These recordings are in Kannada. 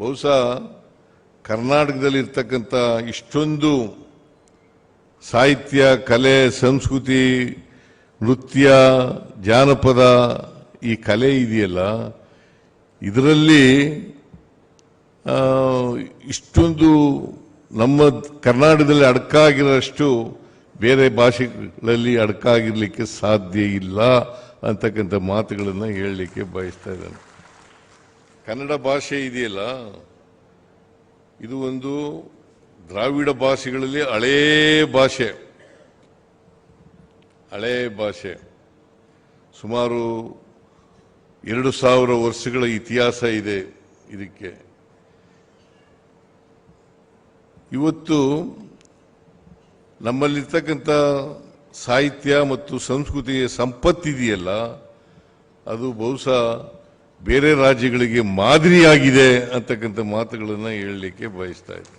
ಬಹುಶಃ ಕರ್ನಾಟಕದಲ್ಲಿ ಇರ್ತಕ್ಕಂಥ ಇಷ್ಟೊಂದು ಸಾಹಿತ್ಯ, ಕಲೆ, ಸಂಸ್ಕೃತಿ, ನೃತ್ಯ, ಜಾನಪದ ಈ ಕಲೆ ಇದೆಯಲ್ಲ, ಇದರಲ್ಲಿ ಇಷ್ಟೊಂದು ನಮ್ಮ ಕರ್ನಾಟಕದಲ್ಲಿ ಅಡಕಾಗಿರೋಷ್ಟು ಬೇರೆ ಭಾಷೆಗಳಲ್ಲಿ ಅಡಕಾಗಿರಲಿಕ್ಕೆ ಸಾಧ್ಯ ಇಲ್ಲ ಅಂತಕ್ಕಂಥ ಮಾತುಗಳನ್ನು ಹೇಳಲಿಕ್ಕೆ ಬಯಸ್ತಾ ಇದ್ದಾನೆ. ಕನ್ನಡ ಭಾಷೆ ಇದೆಯಲ್ಲ, ಇದು ಒಂದು ದ್ರಾವಿಡ ಭಾಷೆಗಳಲ್ಲಿ ಹಳೇ ಭಾಷೆ. ಹಳೇ ಭಾಷೆ. ಸುಮಾರು ಎರಡು ಸಾವಿರ ವರ್ಷಗಳ ಇತಿಹಾಸ ಇದೆ ಇದಕ್ಕೆ. ಇವತ್ತು ನಮ್ಮಲ್ಲಿರ್ತಕ್ಕಂಥ ಸಾಹಿತ್ಯ ಮತ್ತು ಸಂಸ್ಕೃತಿಯ ಸಂಪತ್ತಿದೆಯಲ್ಲ, ಅದು ಬಹುಶಃ ಬೇರೆ ರಾಜ್ಯಗಳಿಗೆ ಮಾದರಿಯಾಗಿದೆ ಅಂತಕ್ಕಂಥ ಮಾತುಗಳನ್ನು ಹೇಳಲಿಕ್ಕೆ ಬಯಸ್ತಾ ಇದ್ದೆ.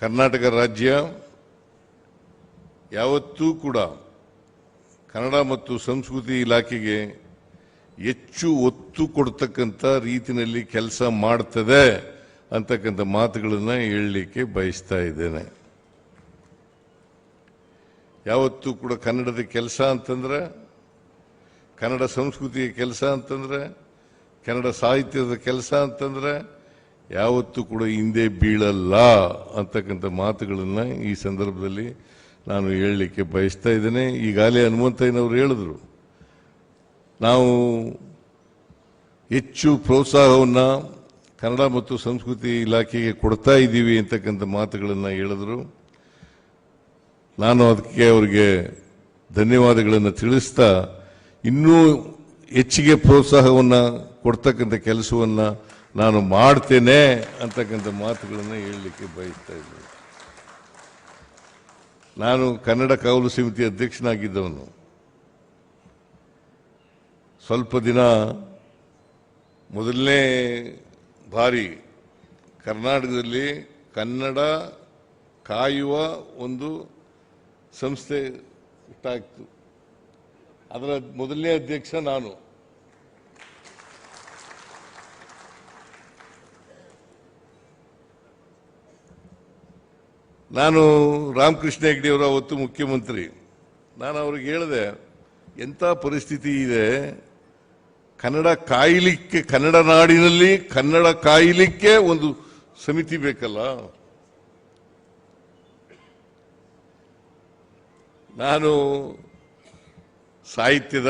ಕರ್ನಾಟಕ ರಾಜ್ಯ ಯಾವತ್ತೂ ಕೂಡ ಕನ್ನಡ ಮತ್ತು ಸಂಸ್ಕೃತಿ ಇಲಾಖೆಗೆ ಹೆಚ್ಚು ಒತ್ತು ಕೊಡ್ತಕ್ಕಂಥ ರೀತಿಯಲ್ಲಿ ಕೆಲಸ ಮಾಡ್ತದೆ ಅಂತಕ್ಕಂಥ ಮಾತುಗಳನ್ನು ಹೇಳಲಿಕ್ಕೆ ಬಯಸ್ತಾ ಇದ್ದೇನೆ. ಯಾವತ್ತೂ ಕೂಡ ಕನ್ನಡದ ಕೆಲಸ ಅಂತಂದ್ರೆ, ಕನ್ನಡ ಸಂಸ್ಕೃತಿಯ ಕೆಲಸ ಅಂತಂದ್ರೆ, ಕನ್ನಡ ಸಾಹಿತ್ಯದ ಕೆಲಸ ಅಂತಂದ್ರೆ ಯಾವತ್ತೂ ಕೂಡ ಹಿಂದೆ ಬೀಳಲ್ಲ ಅಂತಕ್ಕಂಥ ಮಾತುಗಳನ್ನು ಈ ಸಂದರ್ಭದಲ್ಲಿ ನಾನು ಹೇಳಲಿಕ್ಕೆ ಬಯಸ್ತಾ ಇದ್ದೇನೆ. ಈಗಾಗಲೇ ಹನುಮಂತಯ್ಯನವರು ಹೇಳಿದ್ರು, ನಾವು ಹೆಚ್ಚು ಪ್ರೋತ್ಸಾಹವನ್ನು ಕನ್ನಡ ಮತ್ತು ಸಂಸ್ಕೃತಿ ಇಲಾಖೆಗೆ ಕೊಡ್ತಾ ಇದ್ದೀವಿ ಅಂತಕ್ಕಂಥ ಮಾತುಗಳನ್ನು ಹೇಳಿದ್ರು. ನಾನು ಅದಕ್ಕೆ ಅವರಿಗೆ ಧನ್ಯವಾದಗಳನ್ನು ತಿಳಿಸ್ತಾ ಇನ್ನೂ ಹೆಚ್ಚಿಗೆ ಪ್ರೋತ್ಸಾಹವನ್ನು, ಕೊಡ್ತಕ್ಕಂಥ ಕೆಲಸವನ್ನು ನಾನು ಮಾಡ್ತೇನೆ ಅಂತಕ್ಕಂಥ ಮಾತುಗಳನ್ನು ಹೇಳಲಿಕ್ಕೆ ಬಯಸ್ತಾ ಇದ್ದೆ ನಾನು ಕನ್ನಡ ಕಾವಲು ಸಮಿತಿ ಅಧ್ಯಕ್ಷನಾಗಿದ್ದವನು. ಸ್ವಲ್ಪ ದಿನ ಮೊದಲನೇ ಬಾರಿ ಕರ್ನಾಟಕದಲ್ಲಿ ಕನ್ನಡ ಕಾಯುವ ಒಂದು ಸಂಸ್ಥೆ ಹುಟ್ಟಾಯಿತು ಅದರ ಮೊದಲನೇ ಅಧ್ಯಕ್ಷ ನಾನು. ನಾನು ರಾಮಕೃಷ್ಣ ಹೆಗ್ಡೆಯವರು ಅವತ್ತು ಮುಖ್ಯಮಂತ್ರಿ. ನಾನು ಅವ್ರಿಗೆ ಹೇಳಿದೆ, ಎಂಥ ಪರಿಸ್ಥಿತಿ ಇದೆ? ಕನ್ನಡ ಕಾಯಲಿಕ್ಕೆ, ಕನ್ನಡ ನಾಡಿನಲ್ಲಿ ಕನ್ನಡ ಕಾಯಲಿಕ್ಕೆ ಒಂದು ಸಮಿತಿ ಬೇಕಲ್ಲ? ನಾನು ಸಾಹಿತ್ಯದ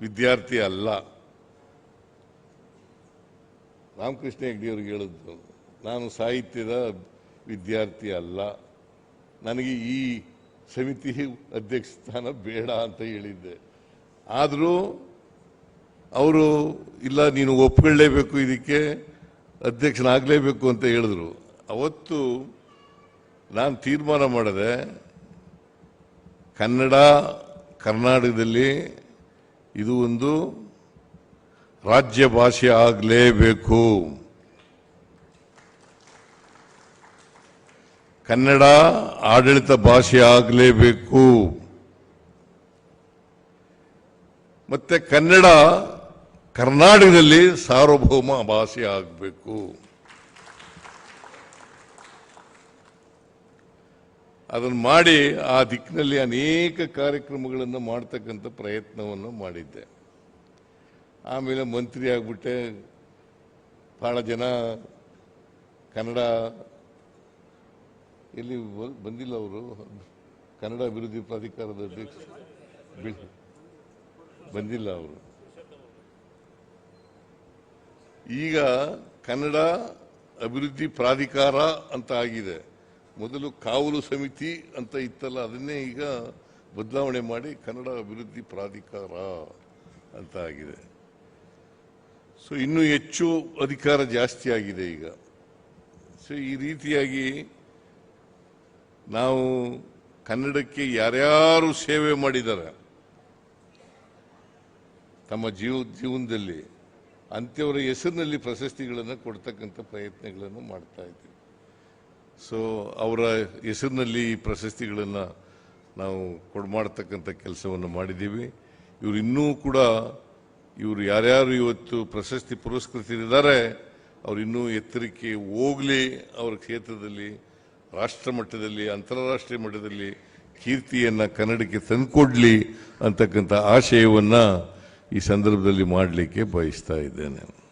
ವಿದ್ಯಾರ್ಥಿ ಅಲ್ಲ. ರಾಮಕೃಷ್ಣ ಹೆಗ್ಡಿಯವ್ರಿಗೆ ಹೇಳಿದ್ದು ನಾನು ಸಾಹಿತ್ಯದ ವಿದ್ಯಾರ್ಥಿ ಅಲ್ಲ. ನನಗೆ ಈ ಸಮಿತಿ ಅಧ್ಯಕ್ಷ ಸ್ಥಾನ ಬೇಡ ಅಂತ ಹೇಳಿದ್ದೆ. ಆದರೂ ಅವರು, ಇಲ್ಲ, ನೀನು ಒಪ್ಕೊಳ್ಳೇಬೇಕು ಇದಕ್ಕೆ ಅಧ್ಯಕ್ಷನಾಗಲೇಬೇಕು ಅಂತ ಹೇಳಿದ್ರು. ಅವತ್ತು ನಾನು ತೀರ್ಮಾನ ಮಾಡಿದೆ ಕನ್ನಡ, ಕರ್ನಾಟಕದಲ್ಲಿ ಇದು ಒಂದು ರಾಜ್ಯ ಭಾಷೆ ಆಗಲೇಬೇಕು. ಕನ್ನಡ ಆಡಳಿತ ಭಾಷೆ ಆಗಲೇಬೇಕು. ಮತ್ತೆ ಕನ್ನಡ ಕರ್ನಾಟಕದಲ್ಲಿ ಸಾರ್ವಭೌಮ ಭಾಷೆ ಆಗಬೇಕು. ಅದನ್ನು ಮಾಡಿ ಆ ದಿಕ್ಕಿನಲ್ಲಿ ಅನೇಕ ಕಾರ್ಯಕ್ರಮಗಳನ್ನು ಮಾಡ್ತಕ್ಕಂಥ ಪ್ರಯತ್ನವನ್ನು ಮಾಡಿದ್ದೆ. ಆಮೇಲೆ ಮಂತ್ರಿ ಆಗ್ಬಿಟ್ಟೆ. ಭಾಳ ಜನ ಕನ್ನಡ ಇಲ್ಲಿ ಬಂದಿಲ್ಲ ಅವರು. ಕನ್ನಡ ಅಭಿವೃದ್ಧಿ ಪ್ರಾಧಿಕಾರದ ಅಧ್ಯಕ್ಷ. ಬಂದಿಲ್ಲ ಅವರು. ಈಗ ಕನ್ನಡ ಅಭಿವೃದ್ಧಿ ಪ್ರಾಧಿಕಾರ ಅಂತ ಆಗಿದೆ. ಮೊದಲು ಕಾವಲು ಸಮಿತಿ ಅಂತ ಇತ್ತಲ್ಲ, ಅದನ್ನೇ ಈಗ ಬದಲಾವಣೆ ಮಾಡಿ ಕನ್ನಡ ಅಭಿವೃದ್ಧಿ ಪ್ರಾಧಿಕಾರ ಅಂತ ಆಗಿದೆ. ಸೊ ಇನ್ನೂ ಹೆಚ್ಚು ಅಧಿಕಾರ ಜಾಸ್ತಿ ಆಗಿದೆ ಈಗ. ಸೊ ಈ ರೀತಿಯಾಗಿ ನಾವು ಕನ್ನಡಕ್ಕೆ ಯಾರ್ಯಾರು ಸೇವೆ ಮಾಡಿದ್ದಾರೆ, ತಮ್ಮ ಜೀವ, ಜೀವನದಲ್ಲಿ ಅಂತ್ಯವರ ಹೆಸರಿನಲ್ಲಿ ಪ್ರಶಸ್ತಿಗಳನ್ನು ಕೊಡ್ತಕ್ಕಂಥ ಪ್ರಯತ್ನಗಳನ್ನು ಮಾಡ್ತಾ ಇದ್ದೀವಿ. ಸೊ ಅವರ ಹೆಸರಿನಲ್ಲಿ ಈ ಪ್ರಶಸ್ತಿಗಳನ್ನು ನಾವು ಕೊಡ್ಮಾಡ್ತಕ್ಕಂಥ ಕೆಲಸವನ್ನು ಮಾಡಿದ್ದೀವಿ. ಇವರು ಇನ್ನೂ ಕೂಡ ಇವರು ಯಾರ್ಯಾರು ಇವತ್ತು ಪ್ರಶಸ್ತಿ ಪುರಸ್ಕೃತರಿದ್ದಾರೆ, ಅವರು ಇನ್ನೂ ಎತ್ತರಕ್ಕೆ ಹೋಗಲಿ ಅವರ ಕ್ಷೇತ್ರದಲ್ಲಿ, ರಾಷ್ಟ್ರ ಮಟ್ಟದಲ್ಲಿ, ಅಂತಾರಾಷ್ಟ್ರೀಯ ಮಟ್ಟದಲ್ಲಿ ಕೀರ್ತಿಯನ್ನು ಕನ್ನಡಕ್ಕೆ ತಂದುಕೊಡ್ಲಿ ಅಂತಕ್ಕಂಥ ಆಶಯವನ್ನು ಈ ಸಂದರ್ಭದಲ್ಲಿ ಮಾಡಲಿಕ್ಕೆ ಬಯಸ್ತಾ ಇದ್ದೇನೆ.